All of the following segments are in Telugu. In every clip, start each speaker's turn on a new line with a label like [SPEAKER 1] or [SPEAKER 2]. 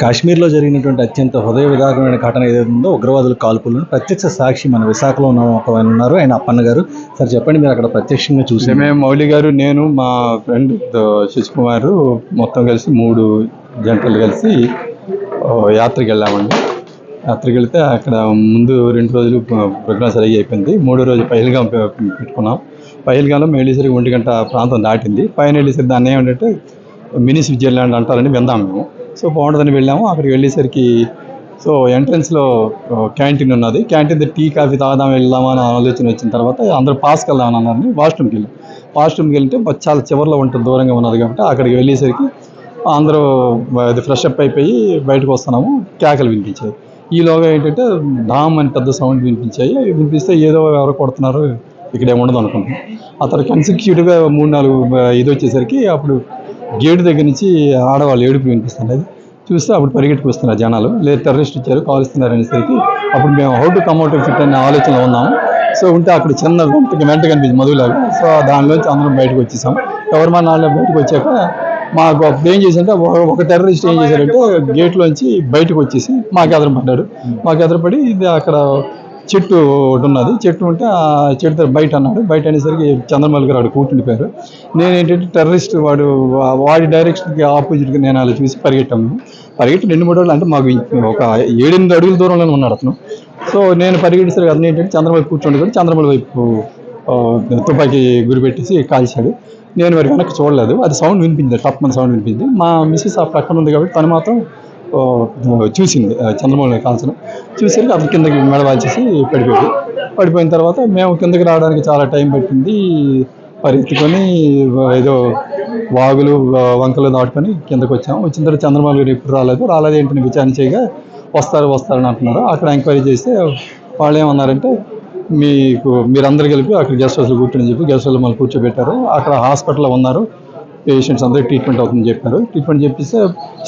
[SPEAKER 1] కాశ్మీర్లో జరిగినటువంటి అత్యంత హృదయ విధానమైన ఘటన ఏదైతుందో ఉగ్రవాదుల కాల్పులను ప్రత్యక్ష సాక్షి మన విశాఖలో ఉన్న ఒక ఆయన ఉన్నారు. ఆయన అప్పన్న గారు. సార్ చెప్పండి మీరు అక్కడ ప్రత్యక్షంగా చూసి
[SPEAKER 2] మేము మౌలి గారు నేను మా ఫ్రెండ్ శశికుమార్ మొత్తం కలిసి మూడు జంటలు కలిసి యాత్రకి వెళ్ళామండి. యాత్రకి వెళితే అక్కడ ముందు రెండు రోజులు ప్రోగ్రామ్ సరిగ్గా అయిపోయింది. మూడో రోజు పైల్గాం పెట్టుకున్నాం. పైల్గాంలో మేము వెళ్ళేసరికి ఒంటి గంట ప్రాంతం దాటింది. పైన వెళ్ళేసరికి దాన్ని ఏమంటే మినీ స్విట్జర్లాండ్ అంటారని విందాం మేము. సో బాగుంటుందని వెళ్ళాము. అక్కడికి వెళ్ళేసరికి సో ఎంట్రన్స్లో క్యాంటీన్ ఉన్నది. క్యాంటీన్ టీ కాఫీ తాగుదాం వెళ్దామా అని ఆలోచన వచ్చిన తర్వాత అందరూ పాస్కి వెళ్దామని అన్నారని వాష్రూమ్కి వెళ్ళాం. వాష్రూమ్కి వెళ్తే చాలా చివరిలో ఉంటుంది దూరంగా ఉన్నది కాబట్టి అక్కడికి వెళ్ళేసరికి అందరూ అది ఫ్రెష్ అప్ అయిపోయి బయటకు వస్తున్నాము. కేకలు వినిపించాయి. ఈలోగా ఏంటంటే డామ్ అని పెద్ద సౌండ్ వినిపించాయి. వినిపిస్తే ఏదో ఎవరో కొడుతున్నారు. ఇక్కడ ఏమి ఉండదు అనుకున్నాం అతను కన్సిక్యూటివ్గా మూడు నాలుగు ఇది వచ్చేసరికి అప్పుడు గేటు దగ్గర నుంచి ఆడవాళ్ళు ఏడుపు వినిపిస్తుంది అది చూస్తే అప్పుడు పరిగెట్టుకు వస్తున్నారు జనాలు. లేదు టెర్రరిస్ట్ ఇచ్చారు కాలుస్తున్నారు అనేసరికి అప్పుడు మేము హౌ టు కమ్అట్ ఫిట్ అనే ఆలోచనలో ఉన్నాము. సో ఉంటే అక్కడ చిన్న గుంటకి వెంట కనిపించింది మధులాగా సో దానిలోంచి అందరం బయటకు వచ్చేసాం ఎవరి మన నాన్న బయటకు వచ్చాక మాకు అప్పుడు ఏం చేశారంటే ఒక- ఒక టెర్రరిస్ట్ ఏం చేశారంటే గేట్లోంచి బయటకు వచ్చేసి మాకు ఎదురుపడ్డాడు. మాకు ఎదురుపడి ఇది అక్కడ చెట్టు ఒకటి ఉన్నది. చెట్టు ఉంటే ఆ చెట్టు బయట అన్నాడు. బయట అనేసరికి చంద్రమౌళి గారు వాడు కూర్చుండిపోయారు నేను ఏంటంటే టెర్రరిస్ట్ వాడు వా- వాడి డైరెక్షన్కి ఆపోజిట్గా నేను అలా చూసి పరిగెట్టాము. పరిగెట్టి రెండు మూడు రోజులు అంటే మాకు ఒక ఏడెనిమిది అడుగుల దూరంలోనే ఉన్నాడు అతను. సో నేను పరిగెట్టేసరికి అతను ఏంటంటే చంద్రమౌళి కూర్చోండి కూడా చంద్రమౌళి వైపు తుపాకీ గురిపెట్టేసి కాల్చాడు. నేను మరి వెనక్కి చూడలేదు. అది సౌండ్ వినిపించింది టప్ మన సౌండ్ వినిపించింది. మా మిస్సెస్ ఆ పక్కన ఉంది కాబట్టి తను మాత్రం చూసింది ఆ, చంద్రమౌళి కాల్చడం చూసరికి అతను కిందకి మెడవాల్చేసి పడిపోయాడు పడిపోయిన తర్వాత మేము కిందకి రావడానికి చాలా టైం పట్టింది. పరిగెత్తుకొని ఏదో వాగులు వంకలు దాటుకొని కిందకి వచ్చాము. వచ్చిన తర్వాత చంద్రబాబు గారు ఎప్పుడు రాలేదు. రాలేదు ఏంటని విచారణ చేయగా వస్తారు వస్తారని అంటున్నారు. అక్కడ ఎంక్వైరీ చేస్తే వాళ్ళు ఏమన్నారంటే మీకు మీరందరూ కలిపి అక్కడ గెస్ట్ హౌస్లో కూర్చొని చెప్పి గెస్ట్ హౌస్లో మళ్ళీ కూర్చోబెట్టారు. అక్కడ హాస్పిటల్లో ఉన్నారు. పేషెంట్స్ అందరికీ ట్రీట్మెంట్ అవుతుందని చెప్పారు. ట్రీట్మెంట్ చెప్పిస్తే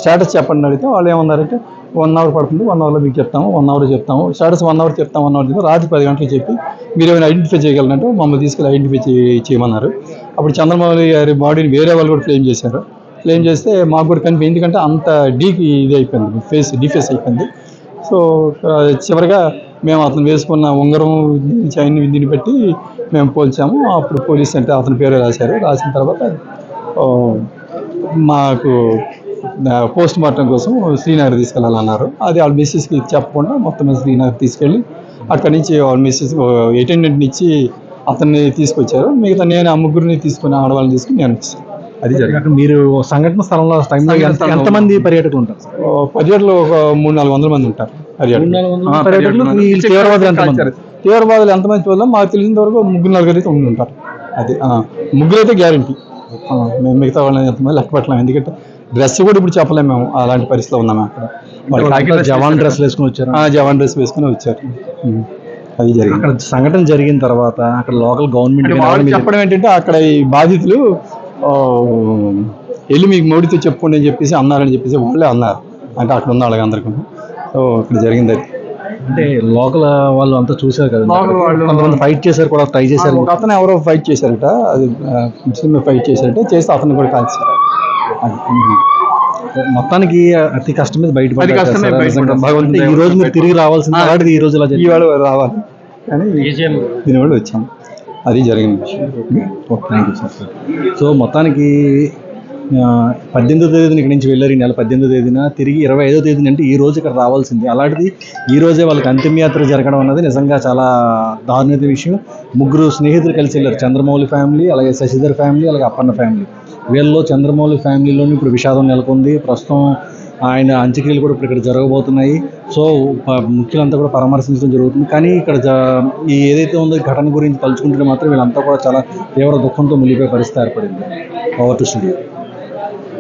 [SPEAKER 2] స్టేటస్ చెప్పండి అడిగితే వాళ్ళు ఏమన్నారంటే వన్ అవర్ పడుతుంది వన్ అవర్లో మీకు చెప్తాము వన్ అవర్ చెప్తాము స్టేటస్ వన్ అవర్ చెప్తాం వన్ అవర్ చెప్తాం రాత్రి పది గంటలకు చెప్పి మీరు ఏమైనా ఐడెంటిఫై చేయగలరంటే మమ్మల్ని తీసుకెళ్ళి ఐడెంటిఫై చేయమన్నారు. అప్పుడు చంద్రబాబు గారి బాడీని వేరే వాళ్ళు కూడా క్లెయిమ్ చేశారు. క్లెయిమ్ చేస్తే మాకు కూడా కనిపి ఎందుకంటే అంత డీకి ఇది అయిపోయింది ఫేస్ డిఫేస్ అయిపోయింది. సో చివరిగా మేము అతను వేసుకున్న ఉంగరం చైన్ దీన్ని బట్టి మేము పోల్చాము. అప్పుడు పోలీస్ అంటే అతని పేరు రాశారు. రాసిన తర్వాత మాకు పోస్ట్ మార్టం కోసం శ్రీనగర్ తీసుకెళ్ళాలన్నారు. అది వాళ్ళ మిస్సెస్కి చెప్పకుండా మొత్తం శ్రీనగర్ తీసుకెళ్ళి అక్కడి నుంచి వాళ్ళ మిస్సెస్ అటెండెంట్ని ఇచ్చి అతన్ని తీసుకొచ్చారు. మిగతా నేను ఆ ముగ్గురిని తీసుకుని ఆడవాళ్ళని తీసుకుని నేను వచ్చాను అది జరిగింది.
[SPEAKER 1] అక్కడ మీరు సంఘటన స్థలంలో టైంలో ఎంతమంది పర్యాటకులు ఉంటారు?
[SPEAKER 2] పర్యటనలో ఒక మూడు నాలుగు వందల మంది ఉంటారు పర్యాటకులు.
[SPEAKER 1] పర్యాటకులు,
[SPEAKER 2] పర్యాటకులు.
[SPEAKER 1] తీవ్రవాదులు ఎంతమంది?
[SPEAKER 2] తీవ్రవాదులు ఎంతమంది చూద్దాం మాకు తెలిసినంత వరకు ముగ్గురు నలుగురు అయితే ఉండి ఉంటారు. అది ఆ, ముగ్గురు అయితే గ్యారంటీ మేము మిగతా వాళ్ళని ఎంతమంది లెక్క పెట్టలేము. ఎందుకంటే డ్రెస్ కూడా ఇప్పుడు చెప్పలేము మేము. అలాంటి పరిస్థితిలో ఉన్నాము అక్కడ.
[SPEAKER 1] జవాన్ డ్రెస్ వేసుకుని వచ్చారు?
[SPEAKER 2] ఆ, జవాన్ డ్రెస్ వేసుకుని వచ్చారు. అది జరిగింది.
[SPEAKER 1] అక్కడ సంఘటన జరిగిన తర్వాత అక్కడ లోకల్ గవర్నమెంట్
[SPEAKER 2] చెప్పడం ఏంటంటే అక్కడ ఈ బాధితులు వెళ్ళి మీకు మోడీతో చెప్పుకోండి అని చెప్పేసి అన్నారని చెప్పేసి వాళ్ళే అన్నారు. అంటే అక్కడ ఉన్న వాళ్ళకి అందరికీ. సో ఇక్కడ జరిగింది అది.
[SPEAKER 1] అంటే లోకల్ వాళ్ళు అంతా చూశారు కదా
[SPEAKER 2] లోకల్ వాళ్ళు-
[SPEAKER 1] కొంతమంది ఫైట్ చేశారు కూడా ట్రై చేశారు.
[SPEAKER 2] ఒక అతను ఎవరో ఫైట్ చేశారట అది ముస్లిం ఫైట్ చేశారట చేస్తే అతను కూడా కాల్చారు.
[SPEAKER 1] మొత్తానికి అతి కష్టం మీద. భగవంతుడు ఈ రోజు మీరు తిరిగి రావాల్సింది. అలాంటిది ఈ రోజు ఇలా
[SPEAKER 2] రావాలి. కానీ దీనివల్ల వచ్చాం. అది జరిగిన విషయం.
[SPEAKER 1] థ్యాంక్ యూ సార్ సో మొత్తానికి పద్దెనిమిదో తేదీన ఇక్కడి నుంచి వెళ్ళారు ఈ నెల పద్దెనిమిదో తేదీన. తిరిగి ఇరవై ఐదో తేదీన అంటే ఈ రోజు ఇక్కడ రావాల్సింది. అలాంటిది ఈ రోజే వాళ్ళకి అంతిమయాత్ర జరగడం అన్నది నిజంగా చాలా దారుణమైన విషయం. ముగ్గురు స్నేహితులు కలిసి వెళ్ళారు చంద్రమౌళి ఫ్యామిలీ అలాగే శశిధర్ ఫ్యామిలీ అలాగే అప్పన్న ఫ్యామిలీ. వీళ్ళలో చంద్రమౌళి ఫ్యామిలీలోని ఇప్పుడు విషాదం నెలకొంది. ప్రస్తుతం ఆయన అంత్యక్రియలు కూడా ఇప్పుడు ఇక్కడ జరగబోతున్నాయి. సో ముఖ్యులంతా కూడా పరామర్శించడం జరుగుతుంది. కానీ ఇక్కడ ఈ ఏదైతే ఉందో ఘటన గురించి తలుచుకుంటే మాత్రం వీళ్ళంతా కూడా చాలా తీవ్ర దుఃఖంతో మునిగిపోయే పరిస్థితి ఏర్పడింది. Power to studio